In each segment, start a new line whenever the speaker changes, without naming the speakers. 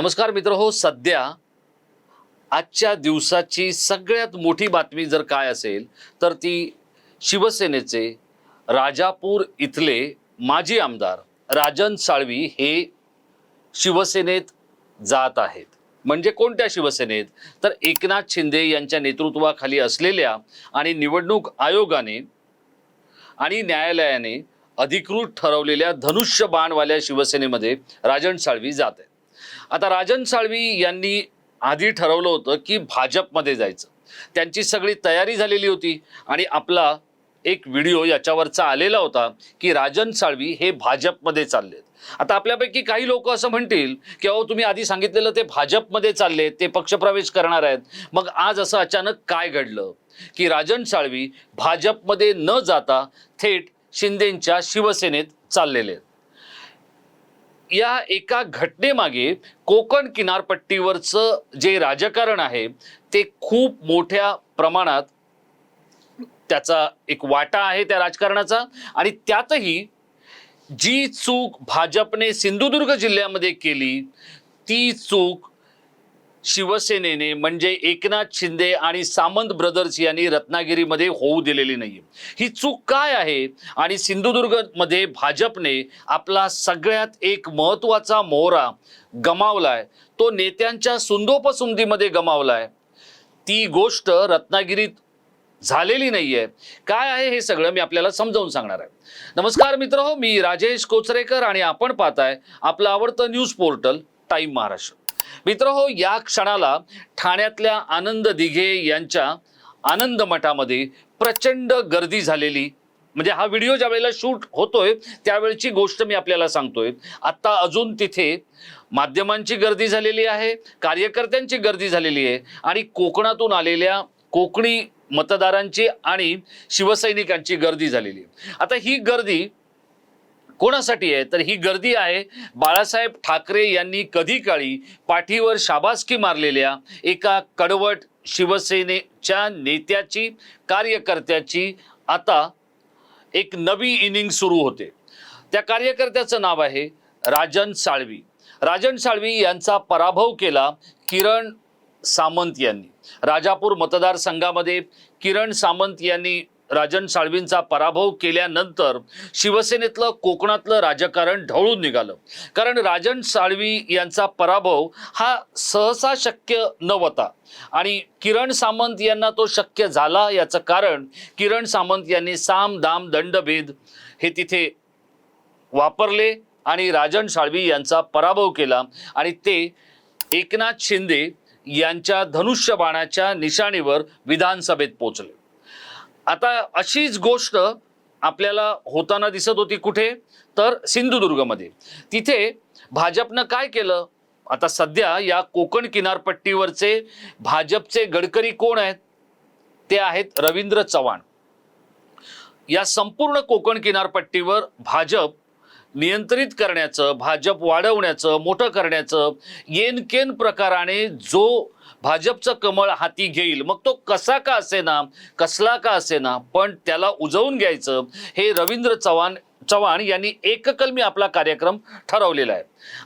नमस्कार मित्र हो सध्या आजच्या दिवसाची सगळ्यात मोठी बातमी जर काय असेल तर ती शिवसेनेचे राजापूर इथले माजी आमदार राजन साळवी हे शिवसेनेत जात आहेत. म्हणजे कोणत्या शिवसेनेत? तर एकनाथ शिंदे यांच्या नेतृत्वाखाली असलेल्या आणि निवडणूक आयोगाने आणि न्यायालयाने अधिकृत ठरवलेल्या धनुष्य बाणवाल्या शिवसेनेमध्ये राजन साळवी जात आहेत. आता राजन साळवी यांनी आधी ठरवलं होतं की भाजपमध्ये जायचं. त्यांची सगळी तयारी झालेली होती आणि आपला एक व्हिडिओ याच्यावरचा आलेला होता की राजन साळवी हे भाजपमध्ये चाललेत. आता आपल्यापैकी काही लोक असं म्हणतील की अहो तुम्ही आधी सांगितलेलं ते भाजपमध्ये चालले ते पक्षप्रवेश करणार आहेत. मग आज असं अचानक काय घडलं? की राजन साळवी भाजपमध्ये न जाता थेट शिंदेंच्या शिवसेनेत चाललेले आहेत. या एका घटनेमागे कोकण किनारपट्टीवरचं जे राजकारण आहे ते खूप मोठ्या प्रमाणात त्याचा एक वाटा आहे त्या राजकारणाचा. आणि त्यातही जी चूक भाजपने सिंधुदुर्ग जिल्ह्यामध्ये केली ती चूक शिवसेनेने म्हणजे एकनाथ शिंदे आणि सामंत ब्रदर्स यांनी रत्नागिरीमध्ये होऊ दिलेली नाही ही चूक काय आहे? आणि सिंधुदुर्गमध्ये भाजपने आपला सगळ्यात एक महत्त्वाचा मोहरा गमावलाय. तो नेत्यांच्या सुंदोपसुंदीमध्ये गमावलाय. ती गोष्ट रत्नागिरीत झालेली नाही आहे काय आहे हे सगळं मी आपल्याला समजावून सांगणार आहे. नमस्कार मित्र हो मी राजेश कोचरेकर आणि आपण पाहताय आपलं आवडतं न्यूज पोर्टल टाईम महाराष्ट्र. मित्र हो या क्षणाला ठाण्यातल्या आनंद दिघे यांच्या आनंद मठामध्ये प्रचंड गर्दी झालेली. म्हणजे हा व्हिडिओ ज्या वेळेला शूट होतोय त्यावेळची गोष्ट मी आपल्याला सांगतोय. आत्ता अजून तिथे माध्यमांची गर्दी झालेली आहे कार्यकर्त्यांची गर्दी झालेली आहे आणि कोकणातून आलेल्या कोकणी मतदारांची आणि शिवसैनिकांची गर्दी झालेली आहे. आता ही गर्दी कोणासाठी आहे? तर ही गर्दी आहे. बाळासाहेब ठाकरे यांनी कधी काळी पाठीवर शाबासकी मारलेल्या एका कडवट शिवसेनेच्या नेत्याची कार्यकर्त्याची आता एक नवी इनिंग सुरू होते. त्या कार्यकर्त्याचं नाव आहे राजन साळवी. राजन साळवी यांचा पराभव केला किरण सामंत यांनी. राजापूर मतदारसंघामध्ये किरण सामंत यांनी राजन साळवींचा पराभव केल्यानंतर शिवसेनेतलं कोकणातलं राजकारण ढवळून निघालं. कारण राजन साळवी यांचा पराभव हा सहसा शक्य नव्हता. आणि किरण सामंत यांना तो शक्य झाला याचं कारण किरण सामंत यांनी साम दाम दंडभेद हे तिथे वापरले आणि राजन साळवी यांचा पराभव केला. आणि ते एकनाथ शिंदे यांच्या धनुष्यबाणाच्या निशाणीवर विधानसभेत पोचले आता अशीच गोष्ट आपल्याला होताना दिसत होती कुठे? तर सिंधुदुर्गमध्ये. तिथे भाजपनं काय केलं? आता सध्या या कोकण किनारपट्टीवरचे भाजपचे गडकरी कोण आहेत? ते आहेत रवींद्र चव्हाण. या संपूर्ण कोकण किनारपट्टीवर भाजप नियंत्रित करण्याचं भाजप वाढवण्याचं मोठं करण्याचं येनकेन प्रकाराने जो भाजपचं कमळ हाती घेईल. मग तो कसा का असेना? कसला का असेना? पण त्याला उजवून घ्यायचं. हे रवींद्र चव्हाण चव्हाण यांनी एककलमी आपला कार्यक्रम ठरवलेला आहे.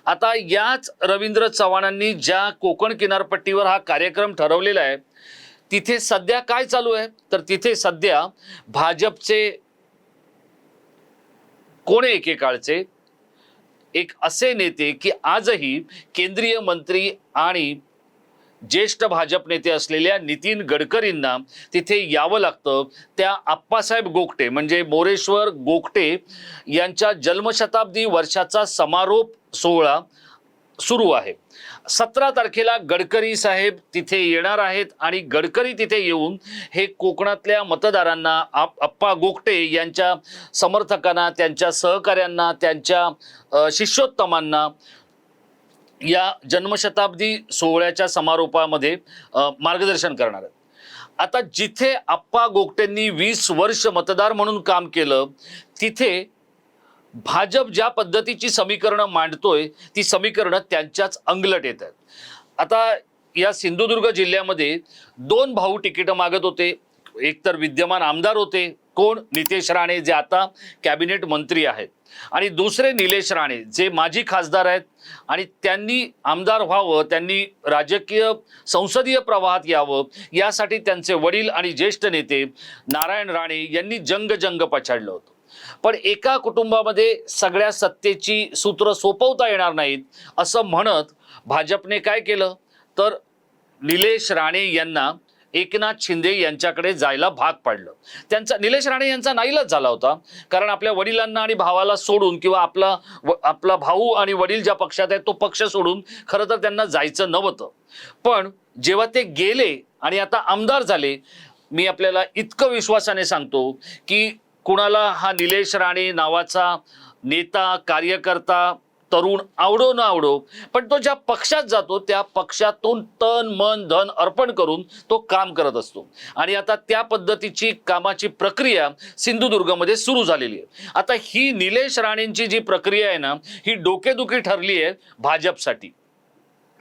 आता याच रवींद्र चव्हाणांनी ज्या कोकण किनारपट्टीवर हा कार्यक्रम ठरवलेला आहे तिथे सध्या काय चालू आहे? तर तिथे सध्या भाजपचे कोणे एकेकाळचे? एक असे नेते की आजही केंद्रीय मंत्री आणि ज्येष्ठ भाजप नेते असलेल्या नितीन गडकरींना तिथे यावं लागतं. त्या आप्पासाहेब गोगटे म्हणजे मोरेश्वर गोगटे यांच्या जन्मशताब्दी वर्षाचा समारोप सोहळा सुरू आहे. सतरा तारखेला गडकरी साहेब तिथे येणार आहेत आणि गडकरी तिथे येऊन हे कोकणातल्या मतदारांना आप अप्पा गोगटे यांच्या समर्थकांना त्यांच्या सहकाऱ्यांना त्यांच्या शिष्योत्तमांना या जन्मशताब्दी सोहळ्याच्या समारोपामध्ये मार्गदर्शन करणार आहेत. आता जिथे आप्पा गोगटेंनी वीस वर्ष मतदार म्हणून काम केलं तिथे भाजप ज्या पद्धतीची समीकरणं मांडतोय ती समीकरणं त्यांच्याच अंगलट येत आहेत. आता या सिंधुदुर्ग जिल्ह्यामध्ये दोन भाऊ तिकीटं मागत होते. एकतर विद्यमान आमदार होते. कोण? नितेश राणे जे आता कॅबिनेट मंत्री आहेत. आणि दुसरे निलेश राणे जे माजी खासदार आहेत आणि त्यांनी आमदार व्हावं त्यांनी राजकीय संसदीय प्रवाहात यावं यासाठी त्यांचे वडील आणि ज्येष्ठ नेते नारायण राणे यांनी जंग जंग पछाडलं होतं. पण एका कुटुंबामध्ये सगळ्या सत्तेची सूत्र सोपवता येणार नाहीत असं म्हणत भाजपने काय केलं? तर निलेश राणे यांना एकनाथ शिंदे यांच्याकडे जायला भाग पाडलं. त्यांचा निलेश राणे यांचा नाईलाज झाला होता. कारण आपल्या वडिलांना आणि भावाला सोडून किंवा आपला व- आपला भाऊ आणि वडील ज्या पक्षात आहेत तो पक्ष सोडून खरं तर त्यांना जायचं नव्हतं. पण जेव्हा ते गेले आणि आता आमदार झाले मी आपल्याला इतकं विश्वासाने सांगतो की कुणाला हा निलेश राणे नावाचा नेता कार्यकर्ता तरुण आवडो न आवडो पण तो ज्या पक्षात जातो त्या पक्षातून तन मन धन अर्पण करून तो काम करत असतो. आणि आता त्या पद्धतीची कामाची प्रक्रिया सिंधुदुर्गमध्ये सुरू झालेली आहे. आता ही निलेश राणेंची जी प्रक्रिया आहे ना ही डोकेदुखी ठरली आहे भाजपसाठी.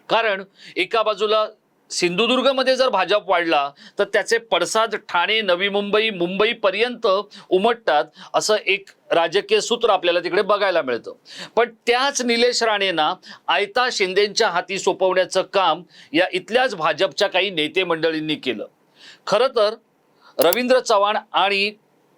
कारण एका बाजूला सिंधुदुर्गमध्ये जर भाजप वाढला तर त्याचे पडसाद ठाणे नवी मुंबई मुंबईपर्यंत उमटतात असं एक राजकीय सूत्र आपल्याला तिकडे बघायला मिळतं. पण त्याच निलेश राणेंना आयता शिंदेच्या हाती सोपवण्याचं काम या इथल्याच भाजपच्या काही नेते मंडळींनी केलं. खरं तर रवींद्र चव्हाण आणि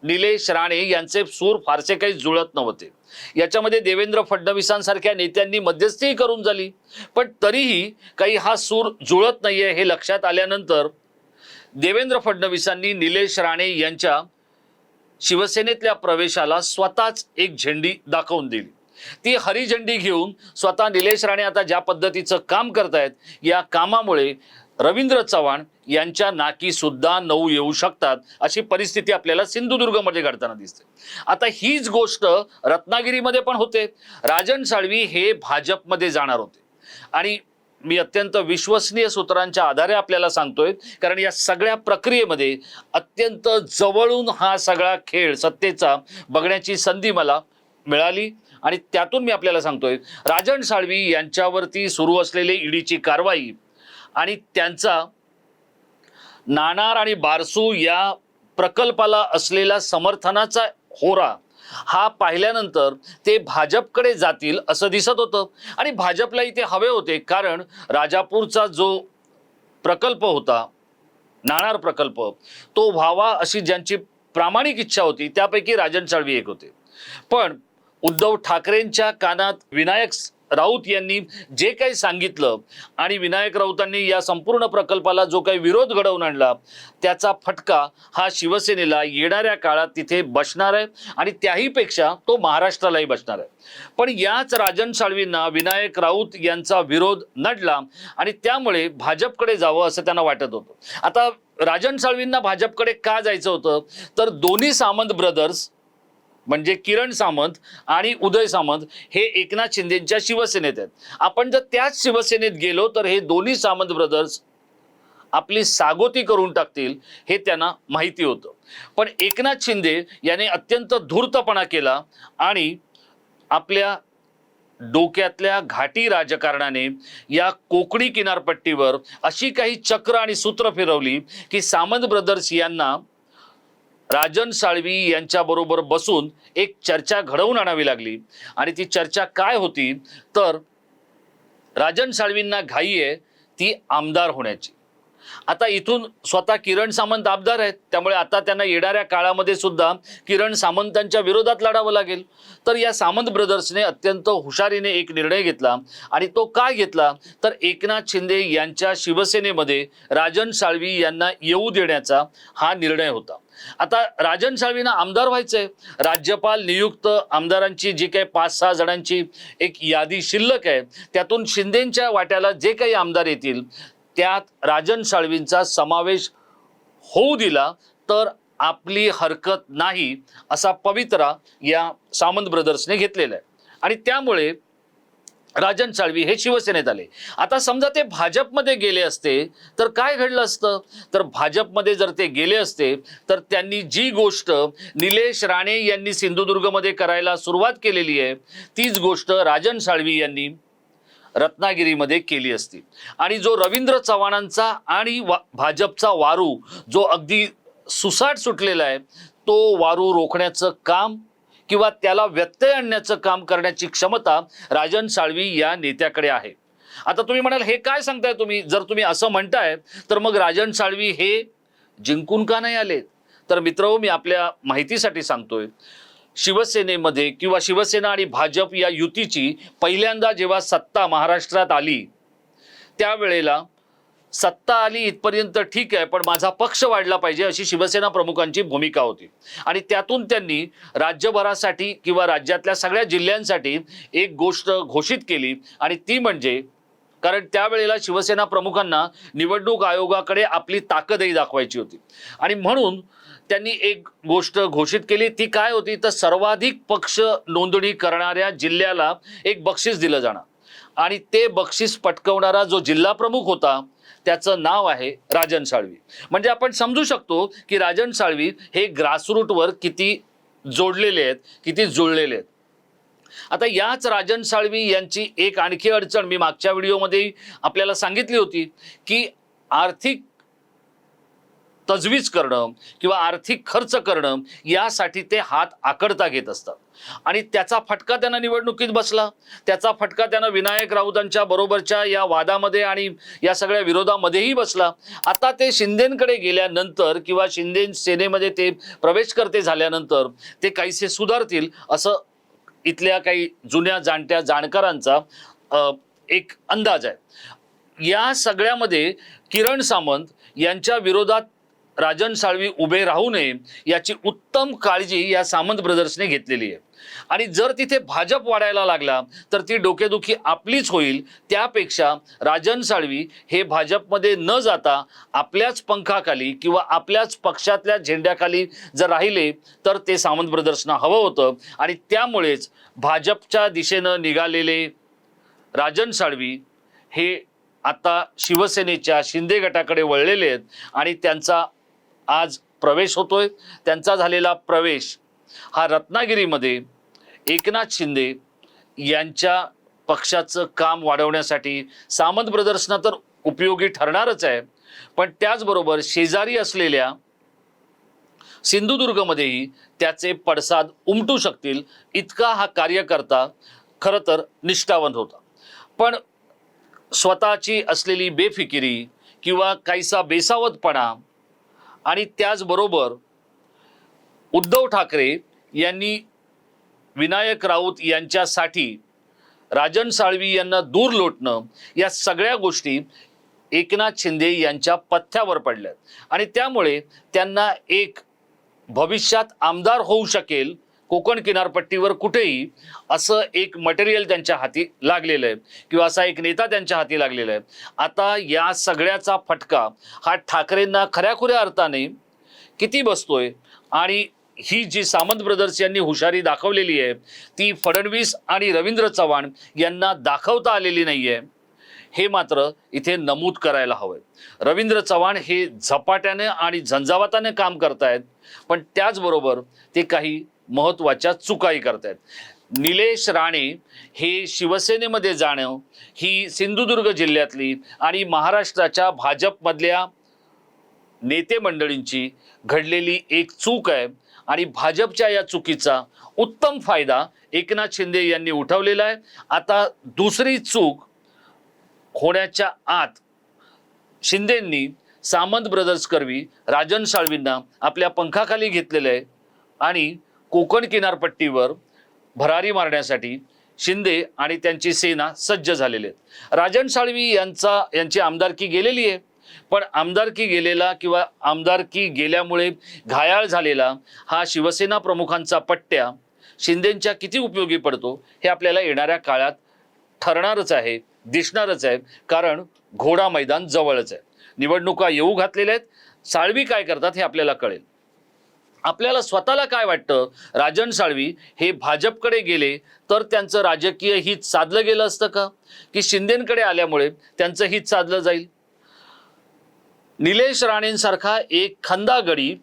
निलेश राणे यांचे सूर फारसे काही जुळत नव्हते. याच्यामध्ये देवेंद्र फडणवीसांसारख्या नेत्यांनी मध्यस्थी करून झाली. पण तरीही काही हा सूर जुळत नाहीये हे लक्षात आल्यानंतर देवेंद्र फडणवीसांनी निलेश राणे यांच्या शिवसेनेतल्या प्रवेशाला स्वतःच एक झेंडी दाखवून दिली. ती हरी झेंडी घेऊन स्वतः निलेश राणे आता ज्या पद्धतीचं काम करतायत या कामामुळे रवींद्र चव्हाण यांच्या नाकी सुद्धा नऊ येऊ शकतात अशी परिस्थिती आपल्याला सिंधुदुर्गमध्ये घडताना दिसते. आता हीच गोष्ट रत्नागिरीमध्ये पण होते. राजन साळवी हे भाजपमध्ये जाणार होते. आणि मी अत्यंत विश्वसनीय सूत्रांच्या आधारे आपल्याला सांगतोय कारण या सगळ्या प्रक्रियेमध्ये अत्यंत जवळून हा सगळा खेळ सत्तेचा बघण्याची संधी मला मिळाली. आणि त्यातून मी आपल्याला सांगतोय राजन साळवी यांच्यावरती सुरू असलेली ईडीची कारवाई आणि त्यांचा नाणार आणि बारसू या प्रकल्पाला असलेला समर्थनाचा होरा हा पाहिल्यानंतर ते भाजपकडे जातील असं दिसत होतं. आणि भाजपला इथे हवे होते कारण राजापूरचा जो प्रकल्प होता नाणार प्रकल्प तो व्हावा अशी ज्यांची प्रामाणिक इच्छा होती त्यापैकी राजन साळवी एक होते. पण उद्धव ठाकरेंच्या कानात विनायक राऊत यांनी जे काही सांगितलं आणि विनायक राऊतांनी या संपूर्ण प्रकल्पाला जो काही विरोध घडवून आणला त्याचा फटका हा शिवसेनेला येणाऱ्या काळात तिथे बसणार आहे आणि त्याहीपेक्षा तो महाराष्ट्रालाही बसणार आहे. पण याच राजन साळवींना विनायक राऊत यांचा विरोध नडला आणि त्यामुळे भाजपकडे जावं असं त्यांना वाटत होतं. आता राजन साळवींना भाजपकडे का जायचं होतं? तर दोन्ही सामंत ब्रदर्स म्हणजे किरण सामंत आणि उदय सामंत हे एकनाथ शिंदेच्या शिवसेनेत आहेत. आपण जर त्याच शिवसेनेत गेलो तर हे दोन्ही सामंत ब्रदर्स आपली सागोती करून टाकतील हे त्यांना माहिती होतं. पण एकनाथ शिंदे याने अत्यंत धूर्तपणा केला आणि आपल्या डोक्यातल्या घाटी राजकारणाने या कोकणी किनारपट्टीवर अशी काही चक्र आणि सूत्र फिरवली की सामंत ब्रदर्स यांना राजन साळवी यांच्याबरोबर बसून एक चर्चा घडवून आणावी लागली. आणि ती चर्चा काय होती? तर राजन साळवींना घाई आहे ती आमदार होण्याची. आता इथून स्वतः किरण सामंत आमदार आहेत. त्यामुळे आता त्यांना येणाऱ्या काळामध्ये सुद्धा किरण सामंतांच्या विरोधात लढावं लागेल. तर या सामंत ब्रदर्सने अत्यंत हुशारीने एक निर्णय घेतला आणि तो काय घेतला? तर एकनाथ शिंदे यांच्या शिवसेनेमध्ये राजन साळवी यांना येऊ देण्याचा हा निर्णय होता. आता राजन साळवींना आमदार व्हायचंय. राज्यपाल नियुक्त आमदारांची जी काही पाच सहा जणांची एक यादी शिल्लक आहे त्यातून शिंदेच्या वाट्याला जे काही आमदार येतील त्यात राजन साळवींचा समावेश होऊ दिला तर आपली हरकत नाही असा पवित्रा या सामंत ब्रदर्सने घेतलेला आहे. आणि त्यामुळे राजन साळवी हे शिवसेनेत आले. आता समजा ते भाजपमध्ये गेले असते तर काय घडलं असतं? तर भाजपमध्ये जर ते गेले असते तर त्यांनी जी गोष्ट निलेश राणे यांनी सिंधुदुर्गमध्ये करायला सुरुवात केलेली आहे तीच गोष्ट राजन साळवी यांनी रत्नागिरीमध्ये केली असती. आणि जो रवींद्र चव्हाणांचा आणि वा भाजपचा वारू जो अगदी सुसाट सुटलेला आहे तो वारू रोखण्याचं काम किंवा त्याला व्यत्यय आणण्याचं काम करण्याची क्षमता राजन साळवी या नेत्याकडे आहे. आता तुम्ही म्हणाल हे काय सांगताय तुम्ही? जर तुम्ही असं म्हणताय तर मग राजन साळवी हे जिंकून का नाही आले तर मित्र मी आपल्या माहितीसाठी सांगतोय शिवसेनेमध्ये किंवा शिवसेना आणि भाजप या युतीची पहिल्यांदा जेव्हा सत्ता महाराष्ट्रात आली त्यावेळेला सत्ता आली इथपर्यंत ठीक आहे पण माझा पक्ष वाढला पाहिजे अशी शिवसेना प्रमुखांची भूमिका होती. आणि त्यातून त्यांनी राज्यभरासाठी किंवा राज्यातल्या सगळ्या जिल्ह्यांसाठी एक गोष्ट घोषित केली आणि ती म्हणजे कारण त्यावेळेला शिवसेना प्रमुखांना निवडणूक आयोगाकडे आपली ताकदही दाखवायची होती. आणि म्हणून त्यांनी एक गोष्ट घोषित केली ती काय होती? तर सर्वाधिक पक्ष नोंदणी करणाऱ्या जिल्ह्याला एक बक्षीस दिलं जाणार. आणि ते बक्षीस पटकवणारा जो जिल्हा प्रमुख होता त्याचं नाव आहे राजन साळवी. म्हणजे आपण समजू शकतो की राजन साळवी हे ग्रासरूटवर किती जोडलेले आहेत किती जुळलेले आहेत. आता याच राजन साळवी यांची एक आणखी अडचण मी मागच्या व्हिडिओमध्ये आपल्याला सांगितली होती की आर्थिक तजवीज करणं किंवा आर्थिक खर्च करणं यासाठी ते हात आकडता घेत असतात. आणि त्याचा फटका त्यांना निवडणुकीत बसला. त्याचा फटका त्यांना विनायक राऊतांच्या बरोबरच्या या वादामध्ये आणि या सगळ्या विरोधामध्येही बसला. आता ते शिंदेकडे गेल्यानंतर किंवा शिंदे सेनेमध्ये ते प्रवेश करते झाल्यानंतर ते काहीसे सुधारतील असं इथल्या काही जुन्या जाणत्या जाणकारांचा एक अंदाज आहे. या सगळ्यामध्ये किरण सामंत यांच्या विरोधात राजन साळवी उभे राहू नये याची उत्तम काळजी या सामंत ब्रदर्सने घेतलेली आहे. आणि जर तिथे भाजप वाढायला लागला तर ती डोकेदुखी आपलीच होईल. त्यापेक्षा राजन साळवी हे भाजपमध्ये न जाता आपल्याच पंखाखाली किंवा आपल्याच पक्षातल्या झेंड्याखाली जर राहिले तर ते सामंत ब्रदर्सना हवं होतं. आणि त्यामुळेच भाजपच्या दिशेनं निघालेले राजन साळवी हे आता शिवसेनेच्या शिंदे गटाकडे वळलेले आहेत. आणि त्यांचा आज प्रवेश होतोय. त्यांचा झालेला प्रवेश हा रत्नागिरीमध्ये एकनाथ शिंदे यांच्या पक्षाचं काम वाढवण्यासाठी सामंत प्रदर्शना तर उपयोगी ठरणारच आहे. पण त्याचबरोबर शेजारी असलेल्या सिंधुदुर्गमध्येही त्याचे पडसाद उमटू शकतील. इतका हा कार्यकर्ता खरं तर निष्ठावंत होता. पण स्वतःची असलेली बेफिकिरी किंवा काहीसा बेसावतपणा आणि त्याचबरोबर उद्धव ठाकरे यांनी विनायक राऊत यांच्यासाठी राजन साळवी यांना दूर लोटणं या सगळ्या गोष्टी एकनाथ शिंदे यांच्या पथ्यावर पडल्यात. आणि त्यामुळे त्यांना एक भविष्यात आमदार होऊ शकेल कोकण किनारपट्टीवर कुठेही असं एक मटेरियल त्यांच्या हाती लागलेलं आहे किंवा असा एक नेता त्यांच्या हाती लागलेला आहे. आता या सगळ्याचा फटका हा ठाकरेंना खऱ्याखुऱ्या अर्थाने किती बसतोय? आणि ही जी सामंत ब्रदर्स यांनी हुशारी दाखवलेली आहे ती फडणवीस आणि रवींद्र चव्हाण यांना दाखवता आलेली नाही आहे हे मात्र इथे नमूद करायला हवं रवींद्र चव्हाण हे झपाट्याने आणि झंझावाताने काम करतायत पण त्याचबरोबर ते काही महत्त्वाच्या चुकाही करतायत. निलेश राणे हे शिवसेनेमध्ये जाणं ही सिंधुदुर्ग जिल्ह्यातली आणि महाराष्ट्राच्या भाजपमधल्या नेते मंडळींची घडलेली एक चूक आहे आणि भाजपच्या या चुकीचा उत्तम फायदा एकनाथ शिंदे यांनी उठवलेला आहे. आता दुसरी चूक होण्याच्या आत शिंदेंनी सामंत ब्रदर्स करवी राजन साळवींना आपल्या पंखाखाली घेतलेलं आहे आणि कोकण किनारपट्टीवर भरारी मारण्यासाठी शिंदे आणि त्यांची सेना सज्ज झालेले आहेत. राजन साळवी यांचा यांची आमदारकी गेलेली आहे. पण आमदारकी गेलेला किंवा आमदारकी गेल्यामुळे घायाळ झालेला हा शिवसेना प्रमुखांचा पट्ट्या शिंदेंच्या किती उपयोगी पडतो हे आपल्याला येणाऱ्या काळात ठरणारच आहे दिसणारच आहे. कारण घोडा मैदान जवळच आहे. निवडणुका येऊ घातलेल्या आहेत. साळवी काय करतात हे आपल्याला कळेल. आपल्याला स्वतःला काय वाटतं? राजन साळवी हे भाजपकडे गेले तर त्यांचं राजकीय हित साधलं गेलं असतं का? की शिंदेकडे आल्यामुळे त्यांचं हित साधलं जाईल? निलेश राणेंसारखा एक खंदागडी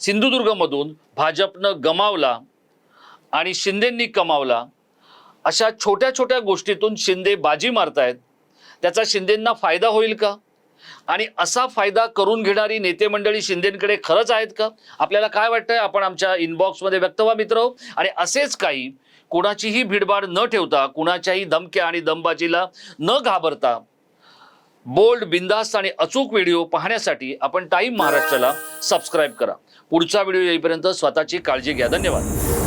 सिंधुदुर्गमधून भाजपनं गमावला आणि शिंदेंनी कमावला अशा छोट्या छोट्या गोष्टीतून शिंदे बाजी मारतायत. त्याचा शिंदेंना फायदा होईल का? आणि असा फायदा करून घेणारी नेते मंडळी शिंदेकडे खरंच आहेत का? आपल्याला काय वाटतंय? आपण आमच्या इनबॉक्समध्ये व्यक्त व्हा मित्र. आणि असेच काही कुणाचीही भीडभाड न ठेवता कुणाच्याही धमक्या आणि दमबाजीला न घाबरता बोल्ड बिंदास्त आणि अचूक व्हिडिओ पाहण्यासाठी आपण टाईम महाराष्ट्राला सबस्क्राईब करा. पुढचा व्हिडिओ येईपर्यंत स्वतःची काळजी घ्या. धन्यवाद.